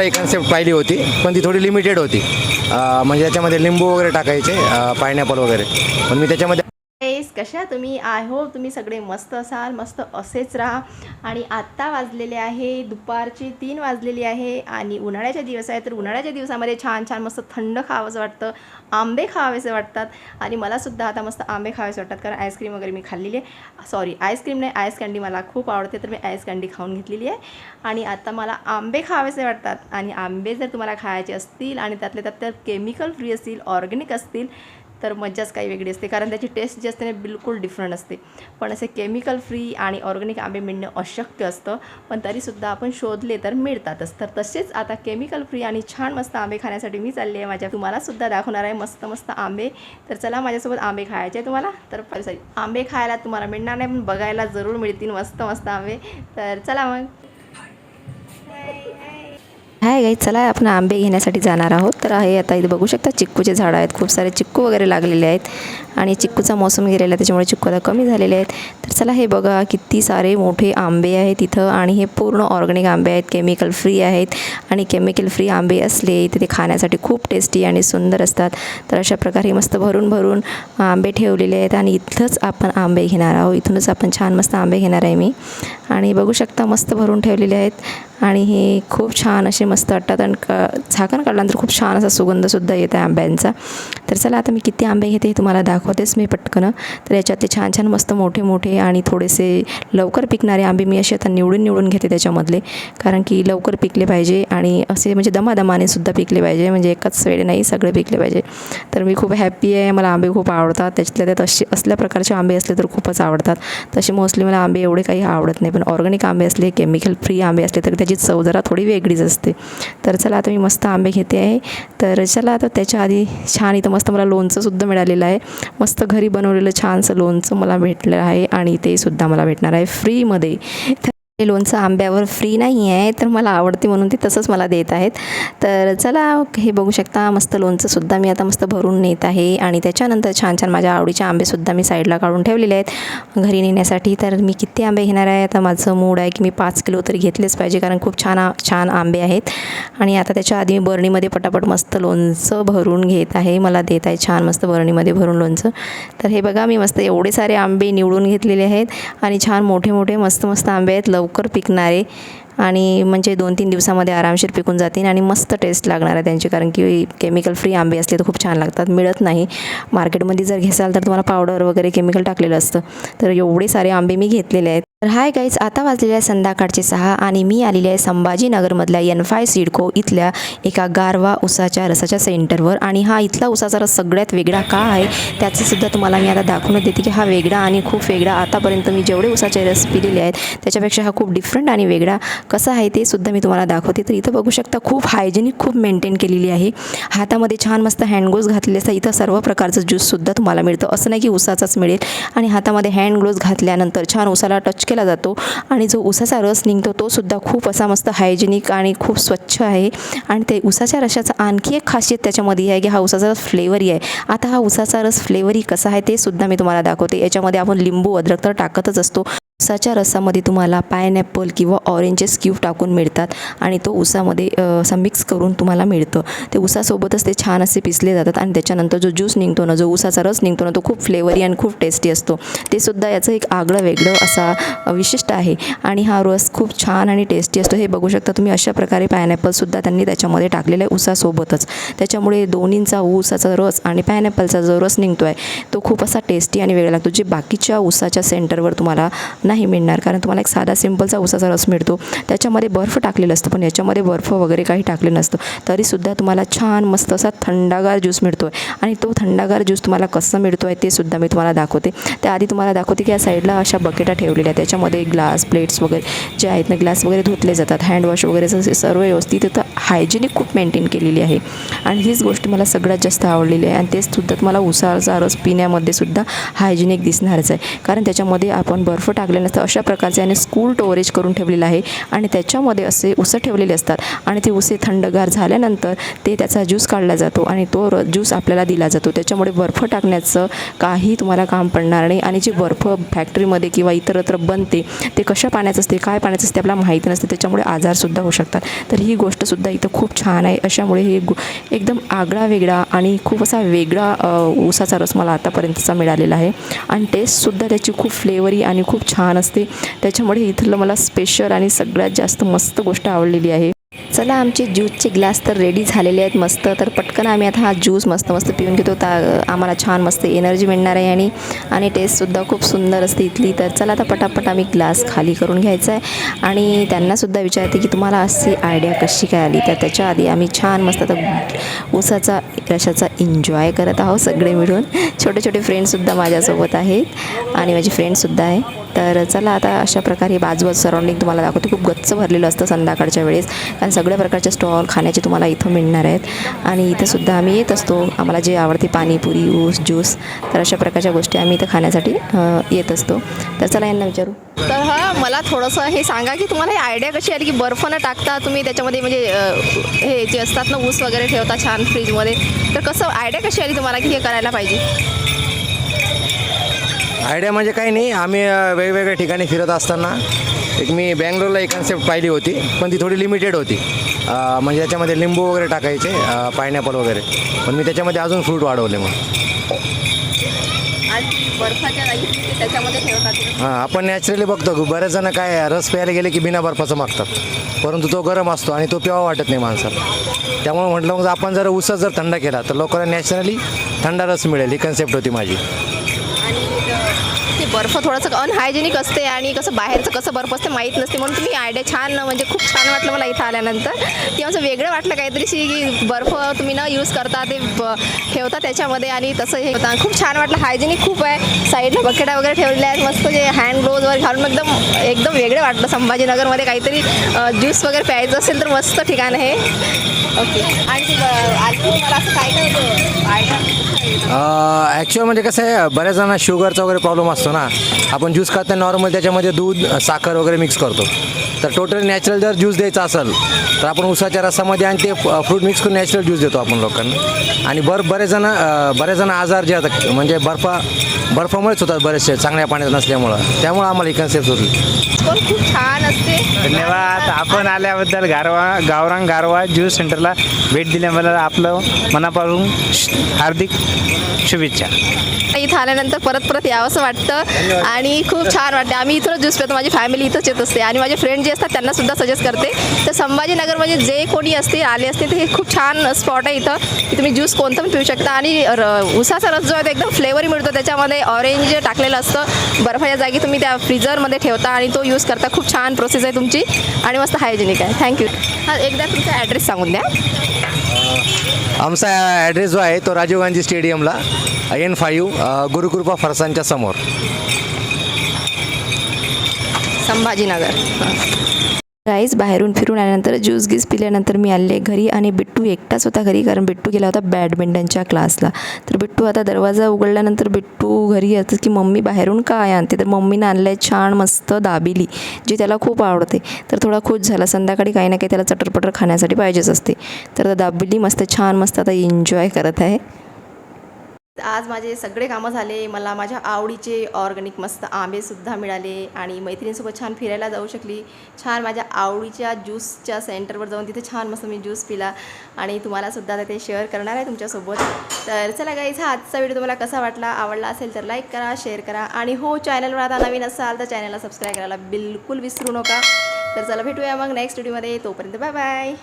मला एक कन्सेप्ट पाहिली होती पण ती थोडी लिमिटेड होती. म्हणजे त्याच्यामध्ये लिंबू वगैरे टाकायचे पायनॅपल वगैरे. पण मी त्याच्यामध्ये कशा तुम्ही आय होप तुम्ही सगळे मस्त असाल मस्त असेच राहा. आणि आत्ता वाजलेले आहे दुपारची तीन वाजलेली आहे आणि उन्हाळ्याचे दिवस आहे तर उन्हाळ्याच्या दिवसामध्ये छान छान मस्त थंड खावंसं वाटतं आंबे खावेसे वाटतात. आणि मलासुद्धा आता मस्त आंबे खावेसे वाटतात कारण आईस्क्रीम वगैरे मी खाल्लेली आहे. सॉरी आईस्क्रीम नाही आईस कँडी मला खूप आवडते तर मी आईस कँडी खाऊन घेतलेली आहे. आणि आता मला आंबे खावेसे वाटतात. आणि आंबे जर तुम्हाला खायचे असतील आणि त्यातले त्यात तर केमिकल फ्री असतील ऑर्गॅनिक असतील तर मज्जाच काही वेगळी असते. कारण त्याची टेस्ट जी असते ना बिलकुल डिफरंट असते. पण असे केमिकल फ्री आणि ऑर्गॅनिक आंबे मिळणं अशक्य असतं. पण तरीसुद्धा आपण शोधले तर मिळतातच. तर तसेच आता केमिकल फ्री आणि छान मस्त आंबे खाण्यासाठी मी चालली आहे माझ्या. तुम्हालासुद्धा दाखवणार आहे मस्त मस्त आंबे. तर चला माझ्यासोबत आंबे खायचे आहे तुम्हाला. तर सॉरी आंबे खायला तुम्हाला मिळणार नाही पण बघायला जरूर मिळतील मस्त मस्त आंबे. तर चला मग. हाय गाई चला आपण आंबे घेण्यासाठी जाणार आहोत. तर हे आता इथे बघू शकता चिक्कूचे झाडं आहेत. खूप सारे चिक्कू वगैरे लागलेले आहेत. आणि चिक्कूचा मोसम गेलेला आहे त्याच्यामुळे चिक्कू आता कमी झालेले आहेत. तर चला हे बघा किती सारे मोठे आंबे आहेत इथं. आणि हे पूर्ण ऑर्गॅनिक आंबे आहेत केमिकल फ्री आहेत. आणि केमिकल फ्री आंबे असले तिथे ते खाण्यासाठी खूप टेस्टी आणि सुंदर असतात. तर अशा प्रकारे मस्त भरून भरून आंबे ठेवलेले आहेत. आणि इथंच आपण आंबे घेणार आहोत. इथूनच आपण छान मस्त आंबे घेणार आहे मी. आणि बघू शकता मस्त भरून ठेवलेले आहेत. आणि हे खूप छान असे मस्त वाटतात आणि क झाकण काढल्यानंतर खूप छान असा सुगंधसुद्धा येत आहे आंब्यांचा. तर चला आता मी किती आंबे घेते हे तुम्हाला दाखवतेच मी पटकन. तर याच्यात ते छान छान मस्त मोठे मोठे आणि थोडेसे लवकर पिकणारे आंबे मी असे आता निवडून निवडून घेते त्याच्यामधले. कारण की लवकर पिकले पाहिजे आणि असे म्हणजे दमादमाने सुद्धा पिकले पाहिजे. म्हणजे एकाच वेळे नाही सगळे पिकले पाहिजे. तर मी खूप हॅप्पी आहे. मला आंबे खूप आवडतात. त्याच्यातल्या त्यात असे असल्या प्रकारचे आंबे असले तर खूपच आवडतात. तसे मोस्टली मला आंबे एवढे काही आवडत नाही. पण ऑर्गॅनिक आंबे असले केमिकल फ्री आंबे असले तर त्याची चव जरा थोडी वेगळीच असते. तर चला आता मी मस्त आंबे घेते आहे. तर चला आता त्याच्या आधी छान इथं मस्त मला लोणचंसुद्धा मिळालेलं आहे. मस्त घरी बनवलेलं छानसं लोणचं मला भेटलं आहे आणि ते सुद्धा मला भेटणार आहे फ्रीमध्ये. तर हे लोणचं आंब्यावर फ्री नाही आहे तर मला आवडते म्हणून ते तसंच मला देत आहेत. तर चला हे बघू शकता मस्त लोणचंसुद्धा मी आता मस्त भरून नेत आहे आणि त्याच्यानंतर छान छान माझ्या आवडीचे आंबेसुद्धा मी साईडला काढून ठेवलेले आहेत. घरी नेण्यासाठी तर मी किती आंबे घेणार आहे? आता माझं मूड आहे की मी पाच किलो तरी घेतलेच पाहिजे कारण खूप छान छान आंबे आहेत. आणि आता त्याच्या आधी मी बरणीमध्ये पटापट मस्त लोणचं भरून घेत आहे. मला देत आहे छान मस्त बरणीमध्ये भरून लोणचं. तर हे बघा मी मस्त एवढे सारे आंबे निवडून घेतलेले आहेत आणि छान मोठे मोठे मस्त मस्त आंबे आहेत. लवकर पिकणारे आणि म्हणजे दोन तीन दिवसामध्ये आरामशीर पिकून जातील आणि मस्त टेस्ट लागणार आहे त्यांची. कारण की केमिकल फ्री आंबे असले तर खूप छान लागतात. मिळत नाही. मार्केटमध्ये जर घेसाल तर तुम्हाला पावडर वगैरे केमिकल टाकलेलं असतं. तर एवढे सारे आंबे मी घेतलेले आहेत. तर हाय गाईज आता वाजलेल्या आहे संध्याकाळचे सहा आणि मी आलेले आहे संभाजीनगरमधल्या एन फाय सिडको इथल्या एका गारवा उसाच्या रसाच्या सेंटरवर. आणि हा इथला उसाचा रस सगळ्यात वेगळा का आहे त्याचंसुद्धा तुम्हाला मी आता दाखवून देते की हा वेगळा आणि खूप वेगळा. आतापर्यंत मी जेवढे उसाचे रस पिलेले आहेत त्याच्यापेक्षा हा खूप डिफरंट आणि वेगळा कसा आहे ते सुद्धा मी तुम्हाला दाखवते. तर इथं बघू शकता खूप हायजेनिक खूप मेंटेन केलेली आहे. हातामध्ये छान मस्त हँडग्लोव्ज घातलेले असतात. इथं सर्व प्रकारचं ज्यूससुद्धा तुम्हाला मिळतं. असं नाही की उसाचाच मिळेल. आणि हातामध्ये हँडग्लोव्स घातल्यानंतर छान उसाला टच केला जातो आणि जो उसाचा रस निघतो तो सुद्धा खूप असा मस्त हायजेनिक आणि खूप स्वच्छ आहे. आणि ते उसाच्या रसाचा आणखी एक खासियत त्याच्यामध्ये आहे की हा उसाचा रस फ्लेवरी आहे. आता हा उसाचा रस फ्लेवरी कसा आहे ते सुद्धा मी तुम्हाला दाखवते. याच्यामध्ये आपण लिंबू अद्रक तर टाकतच असतो. उसाच्या रसामध्ये तुम्हाला पायनॅपल किंवा ऑरेंजेस क्यूब टाकून मिळतात आणि तो उसामध्ये असं मिक्स करून तुम्हाला मिळतं. ते उसासोबतच ते छान असे पिसले जातात आणि त्याच्यानंतर जो ज्यूस निघतो ना जो उसाचा रस निघतो ना तो खूप फ्लेवरी आणि खूप टेस्टी असतो. ते सुद्धा याचं एक आगळं वेगळं असा विशिष्ट आहे आणि हा रस खूप छान आणि टेस्टी असतो. हे बघू शकता तुम्ही अशा प्रकारे पायनॅपलसुद्धा त्यांनी त्याच्यामध्ये टाकलेलं आहे उसासोबतच. त्याच्यामुळे दोन्हींचा उसाचा रस आणि पायनॅपलचा जो रस निघतो आहे तो खूप असा टेस्टी आणि वेगळा लागतो. जे बाकीच्या उसाच्या सेंटरवर तुम्हाला नाही मिळणार. कारण तुम्हाला एक साधा सिंपलचा उसाचा रस मिळतो. त्याच्यामध्ये बर्फ टाकलेलं असतं पण याच्यामध्ये बर्फ वगैरे काही टाकले नसतं. तरीसुद्धा तुम्हाला छान मस्त असा थंडागार ज्यूस मिळतो आहे आणि तो थंडागार ज्यूस तुम्हाला कसं मिळतो आहे ते सुद्धा मी तुम्हाला दाखवते. त्याआधी तुम्हाला दाखवते की या साईडला अशा बकेटा ठेवलेल्या आहेत. त्याच्यामध्ये ग्लास प्लेट्स वगैरे जे आहेत ना ग्लास वगैरे धुतले जातात. हँडवॉश वगैरे सर्व व्यवस्थित तर हायजेनिक खूप मेंटेन केलेली आहे. आणि हीच गोष्ट मला सगळ्यात जास्त आवडलेली आहे. आणि तेच सुद्धा तुम्हाला उसाचा रस पिण्यामध्ये सुद्धा हायजेनिक दिसणारच आहे. कारण त्याच्यामध्ये आपण बर्फ टाकले ठेवलेले नसतात अशा प्रकारचे आणि स्कूल स्टोरेज करून ठेवलेलं आहे. आणि त्याच्यामध्ये असे उसं ठेवलेले असतात. आणि ते उसे थंडगार झाल्यानंतर ते त्याचा ज्यूस काढला जातो आणि तो र ज्यूस आपल्याला दिला जातो. त्याच्यामुळे बर्फ टाकण्याचं काही तुम्हाला काम पडणार नाही. आणि जे बर्फ फॅक्टरीमध्ये किंवा इतरत्र बनते ते कशा पाण्याचं असते काय पाण्याचं असते आपल्याला माहिती नसते. त्याच्यामुळे आजारसुद्धा होऊ शकतात. तर ही गोष्टसुद्धा इथं खूप छान आहे. अशामुळे हे एकदम आगळा वेगळा आणि खूप असा वेगळा उसाचा ऊसाचा रस मला आतापर्यंतचा मिळालेला आहे. आणि टेस्टसुद्धा त्याची खूप फ्लेवरी आणि खूप छान असते. त्याच्यामुळे इथलं मला स्पेशल आणि सगळ्यात जास्त मस्त गोष्ट आवडलेली आहे. चला आमचे ज्यूसचे ग्लास तर रेडी झालेले आहेत मस्त. तर पटकन आम्ही आता हा ज्यूस मस्त मस्त पिऊन घेतो. ता आम्हाला छान मस्त एनर्जी मिळणार आहे आणि आणि टेस्टसुद्धा खूप सुंदर असते इथली. तर चला आता पटापट आम्ही ग्लास खाली करून घ्यायचा आहे. आणि त्यांनासुद्धा विचारते की तुम्हाला अशी आयडिया कशी काय आली? तर त्याच्या आधी आम्ही छान मस्त आता ऊसाचा रशाचा एन्जॉय करत आहोत सगळे मिळून. छोटे छोटे फ्रेंडसुद्धा माझ्यासोबत आहेत. आणि माझी फ्रेंडसुद्धा आहे. तर चला आता अशा प्रकारे बाजूबाजू सराउंडिंग तुम्हाला दाखवते. खूप गच्च भरलेलं असतं संध्याकाळच्या वेळेस. कारण सगळ्या प्रकारचे स्टॉल खाण्याचे तुम्हाला इथं मिळणार आहेत. आणि इथंसुद्धा आम्ही येत असतो. आम्हाला जे आवडते पाणीपुरी ऊस ज्यूस तर अशा प्रकारच्या गोष्टी आम्ही इथं खाण्यासाठी येत असतो. तर चला यांना विचारू. तर हा मला थोडंसं हे सांगा की तुम्हाला ही आयडिया कशी आली की बर्फ न टाकता तुम्ही? त्याच्यामध्ये म्हणजे हे जे असतात ना ऊस वगैरे ठेवता छान फ्रीजमध्ये तर कसं आयडिया कशी आली तुम्हाला की हे करायला पाहिजे? आयडिया म्हणजे काही नाही. आम्ही वेगवेगळ्या ठिकाणी फिरत असताना एक मी बँगलोरला एक कन्सेप्ट पाहिली होती पण ती थोडी लिमिटेड होती. म्हणजे त्याच्यामध्ये लिंबू वगैरे टाकायचे पायनॅपल वगैरे. पण मी त्याच्यामध्ये अजून फ्रूट वाढवले मग. हां आपण नॅचरली बघतो की बरेच जण काय रस प्यायला गेले की बिना बर्फाचं मागतात. परंतु तो गरम असतो आणि तो प्यावा वाटत नाही माणसाला. त्यामुळे म्हटलं मग आपण जर ऊसच जर थंड केला तर लोकांना नॅचरली थंडा रस मिळेल ही कन्सेप्ट होती माझी. बर्फ थोडंसं अनहायजेनिक असते आणि कसं बाहेरचं कसं बर्फ असते माहीत नसते म्हणून तुम्ही आयडिया छान म्हणजे खूप छान वाटलं मला इथं आल्यानंतर. ते असं वेगळं वाटलं काहीतरी शी की बर्फ तुम्ही न यूज करता ते ब ठेवता त्याच्यामध्ये आणि तसं हे होता. खूप छान वाटलं. हायजेनिक खूप आहे. साईडला बकेटा वगैरे ठेवलेल्या आहेत. मस्त जे हँड ग्लोव्ज वगैरे घालून एकदम एकदम वेगळं वाटलं. संभाजीनगरमध्ये काहीतरी ज्यूस वगैरे प्यायचं असेल तर मस्त ठिकाण आहे. ओके आणि मला असं काय काय ॲक्च्युअल म्हणजे कसं आहे बऱ्याच जणांना शुगरचा वगैरे प्रॉब्लेम असतो ना. आपण ज्यूस करताना नॉर्मल त्याच्यामध्ये दूध साखर वगैरे मिक्स करतो. तर टोटली नॅचरल जर ज्यूस द्यायचा असेल तर आपण उसाच्या रसामध्ये आणि ते फ्रूट मिक्स करून नॅचरल ज्यूस देतो आपण लोकांना. आणि बर बरेच जण अं, बरेच जण आजार जे आहेत म्हणजे बर्फा बर्फामुळेच होतात बरेचसे चांगल्या पाण्यात नसल्यामुळं. त्यामुळं आम्हाला ही कन्सेप्ट होती खूप छान असते. धन्यवाद. आपण आल्याबद्दल गारवा गावरांग गारवा ज्यूस सेंटरला भेट दिल्याबद्दल आपलं मनापासून श- हार्दिक शुभेच्छा. इथं आल्यानंतर परत परत यावंसं वाटतं. आणि खूप छान वाटते आम्ही इथं ज्यूस पितो माझी फॅमिली इथंच येत असते. आणि माझे फ्रेंड जे असतात त्यांना सुद्धा सजेस्ट करते. तर संभाजीनगरमध्ये जे कोणी असते आले असते ते हे खूप छान स्पॉट आहे इथं. की तुम्ही ज्यूस कोणतं पण पिऊ शकता. आणि र उसाचा रस जो आहे तो एकदम फ्लेवरी मिळतो. त्याच्यामध्ये ऑरेंज टाकलेलं असतं बर्फाच्या जागी तुम्ही त्या फ्रीजरमध्ये ठेवता आणि तो यूज करता. खूप छान प्रोसेस आहे तुमची. आणि मस्त हायजेनिक आहे. थँक्यू हा एकदा तुमचा ॲड्रेस सांगून द्या. आमचा ॲड्रेस जो आहे तो राजीव गांधी स्टेडियमला एन फाईव्ह गुरुकृपा फरसांच्या समोर. संभाजीनगर. गाईज बाहेरून फिरून आल्यानंतर ज्यूस गीस पिल्यानंतर मी आले घरी आणि बिट्टू एकटाच होता घरी कारण बिट्टू गेला होता बॅडमिंटनच्या क्लासला तर बिट्टू आता दरवाजा उघडल्यानंतर बिट्टू घरी येतं की मम्मी बाहेरून काय आणते? तर मम्मीनं आणलं आहे छान मस्त दाबिली जी त्याला खूप आवडते. तर थोडा खुश झाला. संध्याकाळी काही ना काही त्याला चटरपटर खाण्यासाठी पाहिजेच असते. तर दाबिली मस्त छान मस्त आता एन्जॉय करत आहे. आज माझे सगळे कामं झाले. मला माझ्या आवडीचे ऑर्गॅनिक मस्त आंबेसुद्धा मिळाले आणि मैत्रिणीसोबत छान फिरायला जाऊ शकली. छान माझ्या आवडीच्या ज्यूसच्या सेंटरवर जाऊन तिथे छान मस्त मी ज्यूस पिला आणि तुम्हालासुद्धा आता ते शेअर करणार आहे तुमच्यासोबत. तर चला गाईज हा आजचा व्हिडिओ तुम्हाला कसा वाटला आवडला असेल तर लाईक करा शेअर करा आणि हो चॅनलवर आता नवीन असाल तर चॅनलला सबस्क्राईब करायला बिलकुल विसरू नका. तर चला भेटूया मग नेक्स्ट व्हिडिओमध्ये तोपर्यंत बाय बाय